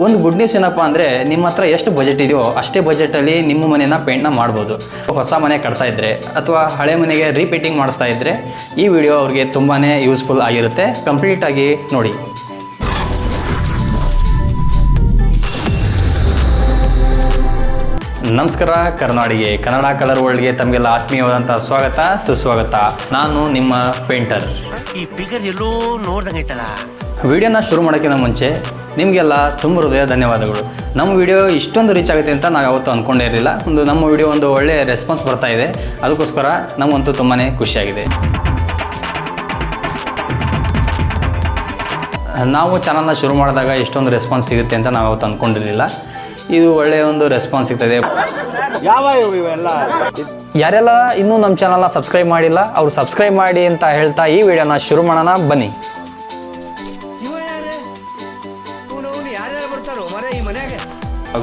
ಒಂದು good news ಏನಪ್ಪ ಅಂದರೆ ನಿಮ್ಮ ಹತ್ರ ಎಷ್ಟು ಬಜೆಟ್ ಇದೆಯೋ ಅಷ್ಟೇ ಬಜೆಟಲ್ಲಿ ನಿಮ್ಮ ಮನೆಯನ್ನು ಪೇಂಟ್ನ ಮಾಡ್ಬೋದು. ಹೊಸ ಮನೆ ಕಟ್ತಾ ಇದ್ದರೆ ಅಥವಾ ಹಳೆ ಮನೆಗೆ ರೀಪೇಂಟಿಂಗ್ ಮಾಡಿಸ್ತಾ ಇದ್ದರೆ ಈ ವಿಡಿಯೋ ಅವ್ರಿಗೆ ತುಂಬಾ ಯೂಸ್ಫುಲ್ ಆಗಿರುತ್ತೆ. ಕಂಪ್ಲೀಟಾಗಿ ನೋಡಿ. ನಮಸ್ಕಾರ ಕರ್ನಾಡಿಗೆ ಕನ್ನಡ ಕಲರ್ ವರ್ಲ್ಡ್ಗೆ ತಮಗೆಲ್ಲ ಆತ್ಮೀಯವಾದಂಥ ಸ್ವಾಗತ ಸುಸ್ವಾಗತ. ನಾನು ನಿಮ್ಮ ಪೇಂಟರ್ ಈ ಫಿಗರ್ ಎಲ್ಲೋ ನೋಡ್ದಂಗೆ ವಿಡಿಯೋನ ಶುರು ಮಾಡೋಕ್ಕಿಂತ ಮುಂಚೆ ನಿಮಗೆಲ್ಲ ತುಂಬ ಹೃದಯ ಧನ್ಯವಾದಗಳು. ನಮ್ಮ ವಿಡಿಯೋ ಇಷ್ಟೊಂದು ರೀಚ್ ಆಗುತ್ತೆ ಅಂತ ನಾವು ಯಾವತ್ತೂ ಅಂದ್ಕೊಂಡೇ ಇರಲಿಲ್ಲ. ಒಂದು ನಮ್ಮ ವಿಡಿಯೋ ಒಂದು ಒಳ್ಳೆಯ ರೆಸ್ಪಾನ್ಸ್ ಬರ್ತಾ ಇದೆ. ಅದಕ್ಕೋಸ್ಕರ ನಮಗಂತೂ ತುಂಬಾ ಖುಷಿಯಾಗಿದೆ. ನಾವು ಚಾನಲ್ನ ಶುರು ಮಾಡಿದಾಗ ಇಷ್ಟೊಂದು ರೆಸ್ಪಾನ್ಸ್ ಸಿಗುತ್ತೆ ಅಂತ ನಾವು ಯಾವತ್ತು ಅಂದ್ಕೊಂಡಿರಲಿಲ್ಲ ಇದು ಒಳ್ಳೆಯ ಒಂದು ರೆಸ್ಪಾನ್ಸ್ ಸಿಗ್ತದೆ. ಯಾರೆಲ್ಲ ಇನ್ನೂ ನಮ್ಮ ಚಾನಲ್ನ ಸಬ್ಸ್ಕ್ರೈಬ್ ಮಾಡಿಲ್ಲ ಅವ್ರು ಸಬ್ಸ್ಕ್ರೈಬ್ ಮಾಡಿ ಅಂತ ಹೇಳ್ತಾ ಈ ವಿಡಿಯೋನ ಶುರು ಮಾಡೋಣ ಬನ್ನಿ.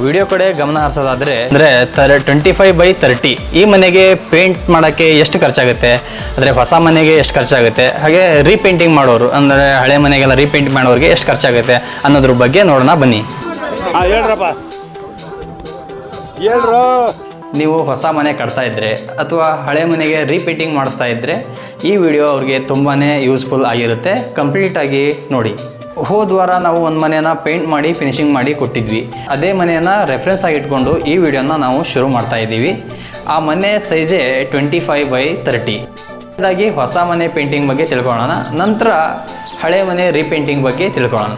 ವಿಡಿಯೋ ಕಡೆ ಗಮನ ಹರಿಸೋದಾದ್ರೆ ಅಂದ್ರೆ ಟ್ವೆಂಟಿ ಫೈವ್ ಬೈ ತರ್ಟಿ ಈ ಮನೆಗೆ ಪೇಂಟ್ ಮಾಡೋಕ್ಕೆ ಎಷ್ಟು ಖರ್ಚಾಗುತ್ತೆ? ಅಂದರೆ ಹೊಸ ಮನೆಗೆ ಎಷ್ಟು ಖರ್ಚಾಗುತ್ತೆ? ಹಾಗೆ ರೀಪೇಂಟಿಂಗ್ ಮಾಡೋರು ಅಂದರೆ ಹಳೆ ಮನೆಗೆಲ್ಲ ರೀಪೇಂಟ್ ಮಾಡೋರಿಗೆ ಎಷ್ಟು ಖರ್ಚಾಗುತ್ತೆ ಅನ್ನೋದ್ರ ಬಗ್ಗೆ ನೋಡೋಣ ಬನ್ನಿ. ಹಾ ಹೇಳ್ರಪ್ಪ. ಹೇಳ್ರು. ನೀವು ಹೊಸ ಮನೆ ಕಟ್ತಾ ಇದ್ರೆ ಅಥವಾ ಹಳೆ ಮನೆಗೆ ರೀಪೇಂಟಿಂಗ್ ಮಾಡಿಸ್ತಾ ಇದ್ದರೆ ಈ ವಿಡಿಯೋ ಅವ್ರಿಗೆ ತುಂಬಾ ಯೂಸ್ಫುಲ್ ಆಗಿರುತ್ತೆ. ಕಂಪ್ಲೀಟಾಗಿ ನೋಡಿ. ಹೋದ ವಾರ ನಾವು ಒಂದು ಮನೆಯನ್ನು ಪೇಂಟ್ ಮಾಡಿ ಫಿನಿಶಿಂಗ್ ಮಾಡಿ ಕೊಟ್ಟಿದ್ವಿ. ಅದೇ ಮನೆಯನ್ನು ರೆಫರೆನ್ಸ್ ಆಗಿ ಇಟ್ಕೊಂಡು ಈ ವಿಡಿಯೋನ ನಾವು ಶುರು ಮಾಡ್ತಾ ಇದ್ದೀವಿ. ಆ ಮನೆ ಸೈಜೇ ಟ್ವೆಂಟಿ ಫೈವ್ ಬೈ ತರ್ಟಿ ಇದಾಗಿ ಹೊಸ ಮನೆ ಪೇಂಟಿಂಗ್ ಬಗ್ಗೆ ತಿಳ್ಕೊಳ್ಳೋಣ. ನಂತರ ಹಳೆ ಮನೆ ರೀಪೇಂಟಿಂಗ್ ಬಗ್ಗೆ ತಿಳ್ಕೊಳ್ಳೋಣ.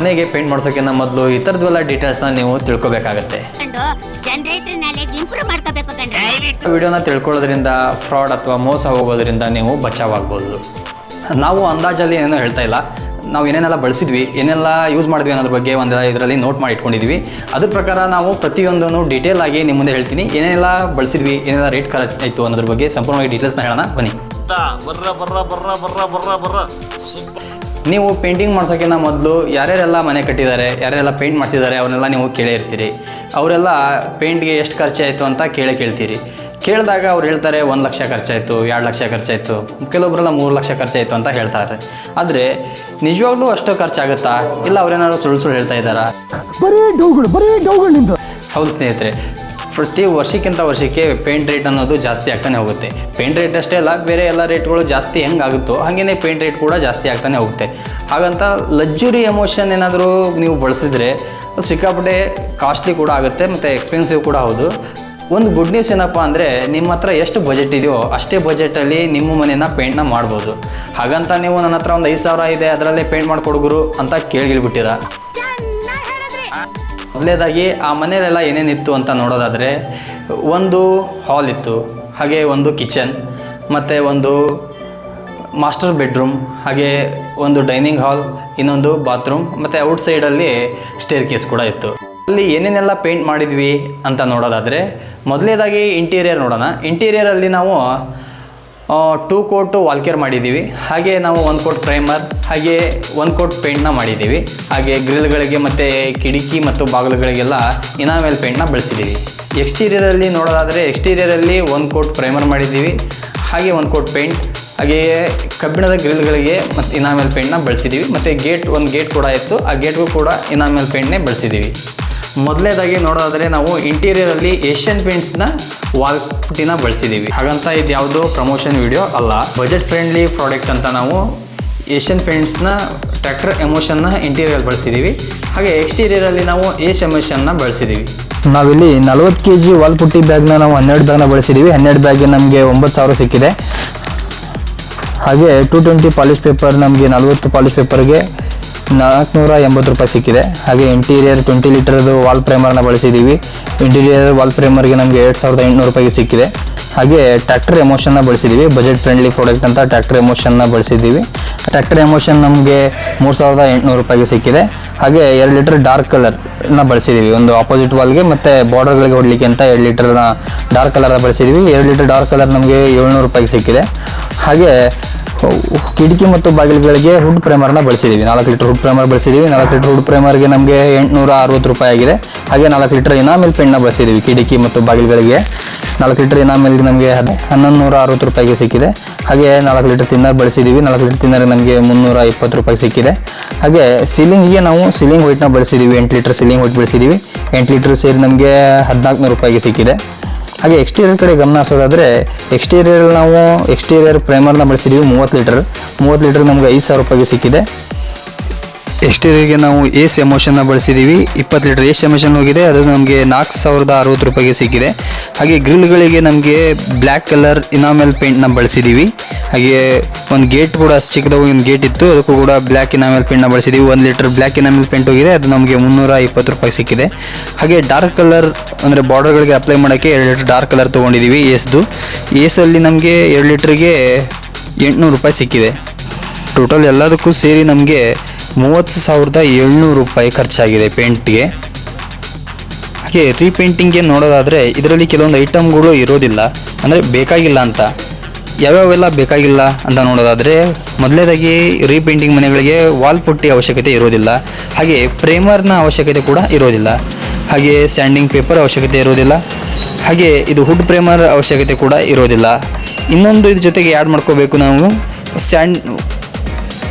ಮನೆಗೆ ಪೇಂಟ್ ಮಾಡಿಸೋಕ್ಕಿಂತ ಮೊದಲು ಈ ಥರದ್ದೆಲ್ಲ ಡೀಟೇಲ್ಸ್ನ ನೀವು ತಿಳ್ಕೊಬೇಕಾಗತ್ತೆ. ವಿಡಿಯೋನ ತಿಳ್ಕೊಳ್ಳೋದ್ರಿಂದ ಫ್ರಾಡ್ ಅಥವಾ ಮೋಸ ಹೋಗೋದ್ರಿಂದ ನೀವು ಬಚಾವಾಗ್ಬೋದು ನಾವು ಅಂದಾಜಲ್ಲಿ ಏನೋ ಹೇಳ್ತಾ ಇಲ್ಲ. ನಾವು ಏನೇನೆಲ್ಲ ಬಳಸಿದ್ವಿ ಏನೆಲ್ಲ ಯೂಸ್ ಮಾಡಿದ್ವಿ ಅನ್ನೋದ್ರ ಬಗ್ಗೆ ಒಂದೆಲ್ಲ ಇದರಲ್ಲಿ ನೋಟ್ ಮಾಡಿ ಇಟ್ಕೊಂಡಿದ್ವಿ. ಅದ್ರ ಪ್ರಕಾರ ನಾವು ಪ್ರತಿಯೊಂದನ್ನು ಡೀಟೇಲ್ ಆಗಿ ನಿಮ್ಮ ಮುಂದೆ ಹೇಳ್ತೀನಿ. ಏನೆಲ್ಲ ಬಳಸಿದ್ವಿ ಏನೆಲ್ಲ ರೇಟ್ ಖರ್ಚು ಆಯಿತು ಅನ್ನೋದ್ರ ಬಗ್ಗೆ ಸಂಪೂರ್ಣವಾಗಿ ಡೀಟೇಲ್ಸ್ನ ಹೇಳೋಣ. ಬನ್ನಿ. ನೀವು ಪೇಂಟಿಂಗ್ ಮಾಡ್ಸೋಕ್ಕಿಂತ ಮೊದಲು ಯಾರ್ಯಾರೆಲ್ಲ ಮನೆ ಕಟ್ಟಿದ್ದಾರೆ ಯಾರ್ಯಾರೆಲ್ಲ ಪೇಂಟ್ ಮಾಡಿಸಿದ್ದಾರೆ ಅವನ್ನೆಲ್ಲ ನೀವು ಕೇಳೇ ಇರ್ತೀರಿ. ಅವರೆಲ್ಲ ಪೇಂಟ್ಗೆ ಎಷ್ಟು ಖರ್ಚಾಯಿತು ಅಂತ ಕೇಳೇ ಕೇಳ್ತೀರಿ. ಕೇಳಿದಾಗ ಅವ್ರು ಹೇಳ್ತಾರೆ ಒಂದು ಲಕ್ಷ ಖರ್ಚಾಯಿತು ಎರಡು ಲಕ್ಷ ಖರ್ಚಾಯಿತು ಕೆಲವೊಬ್ಬರೆಲ್ಲ ಮೂರು ಲಕ್ಷ ಖರ್ಚಾಯಿತು ಅಂತ ಹೇಳ್ತಾರೆ. ಆದರೆ ನಿಜವಾಗ್ಲೂ ಅಷ್ಟು ಖರ್ಚಾಗುತ್ತಾ? ಇಲ್ಲ ಅವ್ರೇನಾದ್ರು ಸುಳ್ಳು ಸುಳ್ಳು ಹೇಳ್ತಾ ಇದ್ದಾರಾ? ಹೌದು ಸ್ನೇಹಿತರೆ ಪ್ರತಿ ವರ್ಷಕ್ಕಿಂತ ವರ್ಷಕ್ಕೆ ಪೇಂಟ್ ರೇಟ್ ಅನ್ನೋದು ಜಾಸ್ತಿ ಆಗ್ತಾನೆ ಹೋಗುತ್ತೆ. ಪೇಂಟ್ ರೇಟ್ ಅಷ್ಟೇ ಅಲ್ಲ ಬೇರೆ ಎಲ್ಲ ರೇಟ್ಗಳು ಜಾಸ್ತಿ ಹೆಂಗಾಗುತ್ತೋ ಹಾಗೇ ಪೇಂಟ್ ರೇಟ್ ಕೂಡ ಜಾಸ್ತಿ ಆಗ್ತಾನೆ ಹೋಗುತ್ತೆ. ಹಾಗಂತ ಲಕ್ಸುರಿ ಎಮೋಷನ್ ಏನಾದರೂ ನೀವು ಬಳಸಿದ್ರೆ ಅದು ಸಿಕ್ಕಾಪಟ್ಟೆ ಕಾಸ್ಟ್ಲಿ ಕೂಡ ಆಗುತ್ತೆ ಮತ್ತು ಎಕ್ಸ್ಪೆನ್ಸಿವ್ ಕೂಡ ಹೌದು. ಒಂದು ಗುಡ್ ನ್ಯೂಸ್ ಏನಪ್ಪ ಅಂದರೆ ನಿಮ್ಮ ಹತ್ರ ಎಷ್ಟು ಬಜೆಟ್ ಇದೆಯೋ ಅಷ್ಟೇ ಬಜೆಟಲ್ಲಿ ನಿಮ್ಮ ಮನೆಯನ್ನು ಪೇಂಟ್ನ ಮಾಡ್ಬೋದು. ಹಾಗಂತ ನೀವು ನನ್ನ ಹತ್ರ ಒಂದು ಐದು ಸಾವಿರ ಇದೆ, ಅದರಲ್ಲೇ ಪೇಂಟ್ ಮಾಡಿಕೊಡುಗುರು ಅಂತ ಕೇಳಿಬಿಟ್ಟಿರ ಮೊದಲೇದಾಗಿ ಆ ಮನೆಯಲ್ಲೆಲ್ಲ ಏನೇನಿತ್ತು ಅಂತ ನೋಡೋದಾದರೆ, ಒಂದು ಹಾಲ್ ಇತ್ತು, ಹಾಗೆ ಒಂದು ಕಿಚನ್ ಮತ್ತು ಒಂದು ಮಾಸ್ಟರ್ ಬೆಡ್ರೂಮ್ ಹಾಗೆ ಒಂದು ಡೈನಿಂಗ್ ಹಾಲ್ ಇನ್ನೊಂದು ಬಾತ್ರೂಮ್ ಮತ್ತು ಔಟ್ಸೈಡಲ್ಲಿ ಸ್ಟೇರ್ ಕೇಸ್ ಕೂಡ ಇತ್ತು. ಅಲ್ಲಿ ಏನೇನೆಲ್ಲ ಪೇಂಟ್ ಮಾಡಿದ್ವಿ ಅಂತ ನೋಡೋದಾದರೆ, ಮೊದಲೇದಾಗಿ ಇಂಟೀರಿಯರ್ ನೋಡೋಣ. ಇಂಟೀರಿಯರಲ್ಲಿ ನಾವು ಟೂ ಕೋಟು ವಾಲ್ಕೇರ್ ಮಾಡಿದ್ದೀವಿ. ಹಾಗೆ ನಾವು ಒಂದು ಕೋಟ್ ಪ್ರೈಮರ್ ಹಾಗೆ ಒಂದು ಕೋಟ್ ಪೇಂಟ್ನ ಮಾಡಿದ್ದೀವಿ. ಹಾಗೆ ಗ್ರಿಲ್ಗಳಿಗೆ ಮತ್ತು ಕಿಟಕಿ ಮತ್ತು ಬಾಗಿಲುಗಳಿಗೆಲ್ಲ ಇನಾಮೇಲ್ ಪೇಂಟ್ನ ಬಳಸಿದ್ದೀವಿ. ಎಕ್ಸ್ಟೀರಿಯರಲ್ಲಿ ನೋಡೋದಾದರೆ ಎಕ್ಸ್ಟೀರಿಯರಲ್ಲಿ ಒಂದು ಕೋಟ್ ಪ್ರೈಮರ್ ಮಾಡಿದ್ದೀವಿ. ಹಾಗೆ ಒಂದು ಕೋಟ್ ಪೇಂಟ್ ಹಾಗೆಯೇ ಕಬ್ಬಿಣದ ಗ್ರಿಲ್ಗಳಿಗೆ ಮತ್ತು ಇನಾಮೇಲ್ ಪೇಂಟ್ನ ಬಳಸಿದ್ದೀವಿ. ಮತ್ತು ಗೇಟ್ ಒಂದು ಗೇಟ್ ಕೂಡ ಇತ್ತು. ಆ ಗೇಟ್ಗೂ ಕೂಡ ಇನಾಮೇಲ್ ಪೇಂಟ್ನೇ ಬಳಸಿದ್ದೀವಿ. ಮೊದಲನೇದಾಗಿ ನೋಡೋದಾದರೆ ನಾವು ಇಂಟೀರಿಯರಲ್ಲಿ ಏಷ್ಯನ್ ಪೇಂಟ್ಸ್ನ ವಾಲ್ ಪುಟ್ಟಿನ ಬಳಸಿದ್ದೀವಿ ಹಾಗಂತ ಇದು ಯಾವುದೋ ಪ್ರಮೋಷನ್ ವಿಡಿಯೋ ಅಲ್ಲ. ಬಜೆಟ್ ಫ್ರೆಂಡ್ಲಿ ಪ್ರಾಡಕ್ಟ್ ಅಂತ ನಾವು ಏಷ್ಯನ್ ಪೇಂಟ್ಸ್ನ ಟ್ರ್ಯಾಕ್ಟರ್ ಎಮೋಷನ್ನ ಇಂಟೀರಿಯರ್ ಬಳಸಿದ್ದೀವಿ ಹಾಗೆ ಎಕ್ಸ್ಟೀರಿಯರಲ್ಲಿ ನಾವು ಏಷ್ ಎಮೋಷನ್ನ ಬಳಸಿದ್ದೀವಿ ನಾವಿಲ್ಲಿ ನಲ್ವತ್ತು ಕೆ ಜಿ ವಾಲ್ ಪುಟ್ಟಿ ಬ್ಯಾಗ್ನ ನಾವು ಹನ್ನೆರಡು ಬ್ಯಾಗ್ನ ಬಳಸಿದ್ದೀವಿ ಹನ್ನೆರಡು ಬ್ಯಾಗ್ಗೆ ನಮಗೆ ಒಂಬತ್ತು ಸಾವಿರ ಸಿಕ್ಕಿದೆ. ಹಾಗೆ ಟು ಟ್ವೆಂಟಿ ಪಾಲಿಶ್ ಪೇಪರ್ ನಮಗೆ ನಲ್ವತ್ತು ಪಾಲಿಶ್ ಪೇಪರ್ಗೆ ನಾಲ್ಕುನೂರ ಎಂಬತ್ತು ರೂಪಾಯಿ ಸಿಕ್ಕಿದೆ. ಹಾಗೆ ಇಂಟೀರಿಯರ್ ಟ್ವೆಂಟಿ ಲೀಟರ್ದು ವಾಲ್ ಪ್ರೈಮರ್ನ ಬಳಸಿದ್ದೀವಿ ಇಂಟೀರಿಯರ್ ವಾಲ್ ಪ್ರೈಮರ್ಗೆ ನಮಗೆ ಎರಡು ಸಾವಿರದ ಎಂಟುನೂರು ರೂಪಾಯಿಗೆ ಸಿಕ್ಕಿದೆ. ಹಾಗೆ ಟ್ರ್ಯಾಕ್ಟರ್ ಎಮೋಷನ್ನ ಬಳಸಿದ್ದೀವಿ ಬಜೆಟ್ ಫ್ರೆಂಡ್ಲಿ ಪ್ರಾಡಕ್ಟ್ ಅಂತ ಟ್ರ್ಯಾಕ್ಟರ್ ಎಮೋಷನ್ನ ಬಳಸಿದ್ದೀವಿ ಟ್ರ್ಯಾಕ್ಟರ್ ಎಮೋಷನ್ ನಮಗೆ ಮೂರು ಸಾವಿರದ ಎಂಟುನೂರು ರೂಪಾಯಿಗೆ ಸಿಕ್ಕಿದೆ. ಹಾಗೆ ಎರಡು ಲೀಟರ್ ಡಾರ್ಕ್ ಕಲರ್ನ ಬಳಸಿದ್ದೀವಿ ಒಂದು ಆಪೋಸಿಟ್ ವಾಲ್ಗೆ ಮತ್ತು ಬಾರ್ಡರ್ಗಳಿಗೆ ಹೊಡಲಿಕ್ಕೆ ಅಂತ ಎರಡು ಲೀಟರ್ನ ಡಾರ್ಕ್ ಕಲರ್ನ ಬಳಸಿದ್ದೀವಿ ಎರಡು ಲೀಟರ್ ಡಾರ್ಕ್ ಕಲರ್ ನಮಗೆ ಏಳ್ನೂರು ರೂಪಾಯಿಗೆ ಸಿಕ್ಕಿದೆ. ಹಾಗೆ ಕಿಟಕಿ ಮತ್ತು ಬಾಗಿಲುಗಳಿಗೆ ಹುಡ್ ಪ್ರೇಮರ್ನ ಬಳಸಿದ್ದೀವಿ ನಾಲ್ಕು ಲೀಟರ್ ಹುಡ್ ಪ್ರೇಮರ್ ಬಳಸಿದ್ದೀವಿ ನಾಲ್ಕು ಲೀಟರ್ ಹುಡ್ ಪ್ರೇಮರ್ಗೆ ನಮಗೆ ಎಂಟುನೂರ ಅರವತ್ತು ರೂಪಾಯಿ ಆಗಿದೆ. ಹಾಗೆ ನಾಲ್ಕು ಲೀಟರ್ ಇನಾಮಿಲ್ ಪೆಣ್ಣ ಬಳಸಿದ್ದೀವಿ ಕಿಟಕಿ ಮತ್ತು ಬಾಗಿಲುಗಳಿಗೆ. ನಾಲ್ಕು ಲೀಟರ್ ಇನಾಮಿಲ್ಗೆ ನಮಗೆ ಹನ್ನೊಂದು ನೂರ ಅರವತ್ತು ರೂಪಾಯಿಗೆ ಸಿಕ್ಕಿದೆ. ಹಾಗೆ ನಾಲ್ಕು ಲೀಟರ್ ತಿನ್ನರ್ ಬಳಸಿದ್ದೀವಿ ನಾಲ್ಕು ಲೀಟರ್ ತಿನ್ನರ್ ನಮಗೆ ಮುನ್ನೂರ ಇಪ್ಪತ್ತು ರೂಪಾಯಿ ಸಿಕ್ಕಿದೆ. ಹಾಗೆ ಸೀಲಿಂಗಿಗೆ ನಾವು ಸೀಲಿಂಗ್ ವೈಟ್ನ ಬಳಸಿದ್ದೀವಿ ಎಂಟು ಲೀಟರ್ ಸೀಲಿಂಗ್ ವೈಟ್ ಬಳಸಿದ್ದೀವಿ ಎಂಟು ಲೀಟರ್ ಸೇರಿ ನಮಗೆ ಹದಿನಾಲ್ಕು ನೂರು ರೂಪಾಯಿಗೆ ಸಿಕ್ಕಿದೆ. ಹಾಗೆ ಎಕ್ಸ್ಟೀರಿಯರ್ ಕಡೆ ಗಮನ ಹರಿಸೋದಾದರೆ ಎಕ್ಸ್ಟೀರಿಯರ್ ನಾವು ಎಕ್ಸ್ಟೀರಿಯರ್ ಪ್ರೈಮರ್ನ ಬಳಸಿದ್ದೀವಿ ಮೂವತ್ತು ಲೀಟರ್. ಮೂವತ್ತು ಲೀಟರ್ ನಮಗೆ ಐದು ಸಾವಿರ ರೂಪಾಯಿಗೆ ಸಿಕ್ಕಿದೆ. ಎಕ್ಸ್ಟೀರಿಯರ್ಗೆ ನಾವು ಏಸ್ ಎಮೋಷನ್ನ ಬಳಸಿದ್ದೀವಿ ಇಪ್ಪತ್ತು ಲೀಟರ್ ಏಸ್ ಎಮೋಷನ್ ಹೋಗಿದೆ, ಅದು ನಮಗೆ ನಾಲ್ಕು ಸಾವಿರದ ಅರವತ್ತು ರೂಪಾಯಿಗೆ ಸಿಕ್ಕಿದೆ. ಹಾಗೆ ಗ್ರಿಲ್ಗಳಿಗೆ ನಮಗೆ ಬ್ಲ್ಯಾಕ್ ಕಲರ್ ಇನಾಮೆಲ್ ಪೇಂಟ್ನ ಬಳಸಿದ್ದೀವಿ ಹಾಗೆ ಒಂದು ಗೇಟ್ ಕೂಡ ಅಷ್ಟು ಚಿಕ್ಕದಾಗ ಒಂದು ಗೇಟ್ ಇತ್ತು, ಅದಕ್ಕೂ ಕೂಡ ಬ್ಲ್ಯಾಕ್ ಇನಾಮೆಲ್ ಪೇಂಟ್ನ ಬಳಸಿದ್ದೀವಿ ಒಂದು ಲೀಟರ್ ಬ್ಲ್ಯಾಕ್ ಇನಾಮೆಲ್ ಪೇಂಟ್ ಹೋಗಿದೆ, ಅದು ನಮಗೆ ಮುನ್ನೂರ ಇಪ್ಪತ್ತು ರೂಪಾಯಿ ಸಿಕ್ಕಿದೆ. ಹಾಗೆ ಡಾರ್ಕ್ ಕಲರ್ ಅಂದರೆ ಬಾರ್ಡರ್ಗಳಿಗೆ ಅಪ್ಲೈ ಮಾಡೋಕ್ಕೆ ಎರಡು ಲೀಟರ್ ಡಾರ್ಕ್ ಕಲರ್ ತೊಗೊಂಡಿದ್ದೀವಿ ಎಸ್ದು ಎಸಲ್ಲಿ ನಮಗೆ ಎರಡು ಲೀಟ್ರಿಗೆ ಎಂಟುನೂರು ರೂಪಾಯಿ ಸಿಕ್ಕಿದೆ. ಟೋಟಲ್ ಎಲ್ಲದಕ್ಕೂ ಸೇರಿ ನಮಗೆ ಮೂವತ್ತು ಸಾವಿರದ ಏಳ್ನೂರು ರೂಪಾಯಿ ಖರ್ಚಾಗಿದೆ ಪೇಂಟ್ಗೆ. ಹಾಗೆ ರೀಪೇಂಟಿಂಗ್ಗೆ ನೋಡೋದಾದರೆ ಇದರಲ್ಲಿ ಕೆಲವೊಂದು ಐಟಮ್ಗಳು ಇರೋದಿಲ್ಲ. ಅಂದರೆ ಬೇಕಾಗಿಲ್ಲ ಅಂತ. ಯಾವ್ಯಾವೆಲ್ಲ ಬೇಕಾಗಿಲ್ಲ ಅಂತ ನೋಡೋದಾದರೆ ಮೊದಲನೇದಾಗಿ ರೀಪೇಂಟಿಂಗ್ ಮನೆಗಳಿಗೆ ವಾಲ್ ಪುಟ್ಟಿ ಅವಶ್ಯಕತೆ ಇರೋದಿಲ್ಲ. ಹಾಗೆ ಪ್ರೇಮರ್ನ ಅವಶ್ಯಕತೆ ಕೂಡ ಇರೋದಿಲ್ಲ. ಹಾಗೆ ಸ್ಯಾಂಡಿಂಗ್ ಪೇಪರ್ ಅವಶ್ಯಕತೆ ಇರೋದಿಲ್ಲ. ಹಾಗೆ ಇದು ಹುಡ್ ಪ್ರೇಮರ್ ಅವಶ್ಯಕತೆ ಕೂಡ ಇರೋದಿಲ್ಲ. ಇನ್ನೊಂದು ಇದ್ರ ಜೊತೆಗೆ ಆ್ಯಡ್ ಮಾಡ್ಕೋಬೇಕು ನಾವು. ಸ್ಟ್ಯಾಂಡ್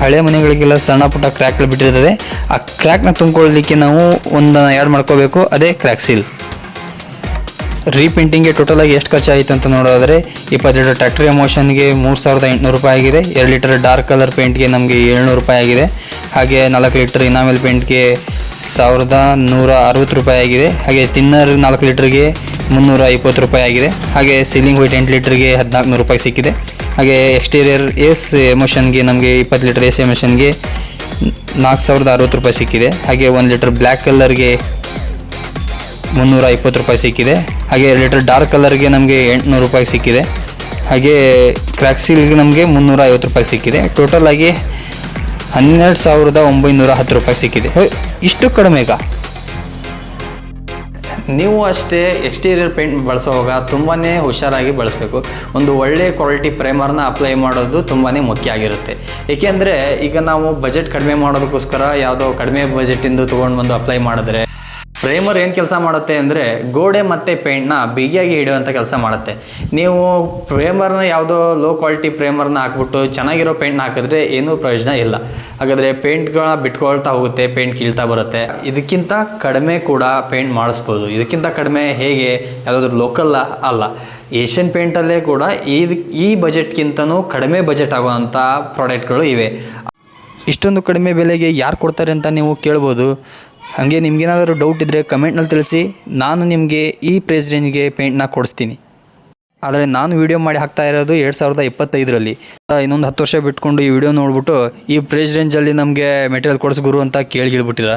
ಹಳೆ ಮನೆಗಳಿಗೆಲ್ಲ ಸಣ್ಣ ಪುಟ್ಟ ಕ್ರ್ಯಾಕ್ಗಳು ಬಿಟ್ಟಿರ್ತದೆ. ಆ ಕ್ರ್ಯಾಕ್ನ ತುಂಬಿಕೊಳ್ಳಲಿಕ್ಕೆ ನಾವು ಒಂದನ್ನು ಆ್ಯಡ್ ಮಾಡ್ಕೋಬೇಕು. ಅದೇ ಕ್ರ್ಯಾಕ್ ಸೀಲ್ ರೀಪೇಂಟಿಂಗ್ಗೆ ಟೋಟಲಾಗಿ ಎಷ್ಟು ಖರ್ಚಾಯಿತು ಅಂತ ನೋಡೋದಾದರೆ, ಇಪ್ಪತ್ತೆರಡು ಟ್ರ್ಯಾಕ್ಟರಿ ಟ್ಯಾಕ್ಟ್ರಿ ಎಮೋಷನ್ಗೆ ಮೂರು ಸಾವಿರದ ಎಂಟುನೂರು ರೂಪಾಯಿ ಆಗಿದೆ. ಎರಡು ಲೀಟರ್ ಡಾರ್ಕ್ ಕಲರ್ ಪೇಂಟ್ಗೆ ನಮಗೆ ಏಳ್ನೂರು ರೂಪಾಯಿ ಆಗಿದೆ. ಹಾಗೆ ನಾಲ್ಕು ಲೀಟರ್ ಇನಾಮೆಲ್ ಪೇಂಟ್ಗೆ ಸಾವಿರದ ನೂರ ಅರವತ್ತು ರೂಪಾಯಿ ಆಗಿದೆ. ಹಾಗೆ ತಿನ್ನರ್ ನಾಲ್ಕು ಲೀಟ್ರಿಗೆ ಮುನ್ನೂರ ಇಪ್ಪತ್ತು ರೂಪಾಯಿ ಆಗಿದೆ. ಹಾಗೆ ಸೀಲಿಂಗ್ ವೈಟ್ ಎಂಟು ಲೀಟ್ರಿಗೆ ಹದಿನಾಲ್ಕು ನೂರು ರೂಪಾಯಿ ಸಿಕ್ಕಿದೆ. ಹಾಗೆ ಎಕ್ಸ್ಟೀರಿಯರ್ ಎಸ್ ಎಮೋಷನ್ಗೆ ನಮಗೆ ಇಪ್ಪತ್ತು ಲೀಟರ್ ಎಸ್ ಎಮೋಷನ್ಗೆ ನಾಲ್ಕು ಸಾವಿರದ ಅರವತ್ತು ರೂಪಾಯಿ ಸಿಕ್ಕಿದೆ. ಹಾಗೆ ಒಂದು ಲೀಟರ್ ಬ್ಲ್ಯಾಕ್ ಕಲರ್ಗೆ ಮುನ್ನೂರ ಇಪ್ಪತ್ತು ರೂಪಾಯಿ ಸಿಕ್ಕಿದೆ. ಹಾಗೆ ಎರಡು ಲೀಟರ್ ಡಾರ್ಕ್ ಕಲರ್ಗೆ ನಮಗೆ ಎಂಟುನೂರು ರೂಪಾಯಿ ಸಿಕ್ಕಿದೆ. ಹಾಗೆ ಕ್ರ್ಯಾಕ್ ಸೀಲ್ಗೆ ನಮಗೆ ಮುನ್ನೂರ ಐವತ್ತು ರೂಪಾಯಿ ಸಿಕ್ಕಿದೆ. ಟೋಟಲ್ ಆಗಿ ಹನ್ನೆರಡು ಸಾವಿರದ ಒಂಬೈನೂರ ಹತ್ತು ರೂಪಾಯಿ ಸಿಕ್ಕಿದೆ. ಇಷ್ಟು ಕಡಿಮೆಗಾ ನೀವು ಅಷ್ಟೇ ಎಕ್ಸ್ಟೀರಿಯರ್ ಪೇಂಟ್ ಬಳಸೋವಾಗ ತುಂಬಾ ಹುಷಾರಾಗಿ ಬಳಸಬೇಕು. ಒಂದು ಒಳ್ಳೆಯ ಕ್ವಾಲಿಟಿ ಪ್ರೈಮರ್ನ ಅಪ್ಲೈ ಮಾಡೋದು ತುಂಬಾ ಮುಖ್ಯ ಆಗಿರುತ್ತೆ. ಏಕೆಂದರೆ ಈಗ ನಾವು ಬಜೆಟ್ ಕಡಿಮೆ ಮಾಡೋದಕ್ಕೋಸ್ಕರ ಯಾವುದೋ ಕಡಿಮೆ ಬಜೆಟಿಂದು ತೊಗೊಂಡು ಬಂದು ಅಪ್ಲೈ ಮಾಡಿದ್ರೆ ಪ್ರೈಮರ್ ಏನು ಕೆಲಸ ಮಾಡುತ್ತೆ ಅಂದರೆ ಗೋಡೆ ಮತ್ತು ಪೇಂಟ್ನ ಬಿಗಿಯಾಗಿ ಹಿಡಿಯುವಂಥ ಕೆಲಸ ಮಾಡುತ್ತೆ. ನೀವು ಪ್ರೇಮರ್ನ ಯಾವುದೋ ಲೋ ಕ್ವಾಲಿಟಿ ಪ್ರೇಮರ್ನ ಹಾಕ್ಬಿಟ್ಟು ಚೆನ್ನಾಗಿರೋ ಪೇಂಟ್ನ ಹಾಕಿದ್ರೆ ಏನೂ ಪ್ರಯೋಜನ ಇಲ್ಲ. ಹಾಗಾದರೆ ಪೇಂಟ್ಗಳನ್ನ ಬಿಟ್ಕೊಳ್ತಾ ಹೋಗುತ್ತೆ ಪೇಂಟ್ ಕೀಳ್ತಾ ಬರುತ್ತೆ. ಇದಕ್ಕಿಂತ ಕಡಿಮೆ ಕೂಡ ಪೇಂಟ್ ಮಾಡಿಸ್ಬೋದು. ಇದಕ್ಕಿಂತ ಕಡಿಮೆ ಹೇಗೆ? ಯಾವುದಾದ್ರೂ ಲೋಕಲ್ ಅಲ್ಲ. ಏಷ್ಯನ್ ಪೇಂಟಲ್ಲೇ ಕೂಡ ಈ ಈ ಬಜೆಟ್ಗಿಂತನೂ ಕಡಿಮೆ ಬಜೆಟ್ ಆಗುವಂಥ ಪ್ರಾಡಕ್ಟ್ಗಳು ಇವೆ. ಇಷ್ಟೊಂದು ಕಡಿಮೆ ಬೆಲೆಗೆ ಯಾರು ಕೊಡ್ತಾರೆ ಅಂತ ನೀವು ಕೇಳ್ಬೋದು. ಹಾಗೆ ನಿಮ್ಗೇನಾದರೂ ಡೌಟ್ ಇದ್ದರೆ ಕಮೆಂಟ್ನಲ್ಲಿ ತಿಳಿಸಿ, ನಾನು ನಿಮಗೆ ಈ ಪ್ರೈಸ್ ರೇಂಜ್ಗೆ ಪೇಂಟ್ನ ಕೊಡಿಸ್ತೀನಿ. ಆದರೆ ನಾನು ವೀಡಿಯೋ ಮಾಡಿ ಹಾಕ್ತಾ ಇರೋದು ಎರಡು ಸಾವಿರದ ಇಪ್ಪತ್ತೈದರಲ್ಲಿ. ಇನ್ನೊಂದು ಹತ್ತು ವರ್ಷ ಬಿಟ್ಕೊಂಡು ಈ ವಿಡಿಯೋ ನೋಡ್ಬಿಟ್ಟು ಈ ಪ್ರೈಸ್ ರೇಂಜಲ್ಲಿ ನಮಗೆ ಮೆಟೀರಿಯಲ್ ಕೊಡಿಸ್ ಗುರು ಅಂತ ಕೇಳಿ ಗಿಳ್ಬಿಟ್ಟಿರ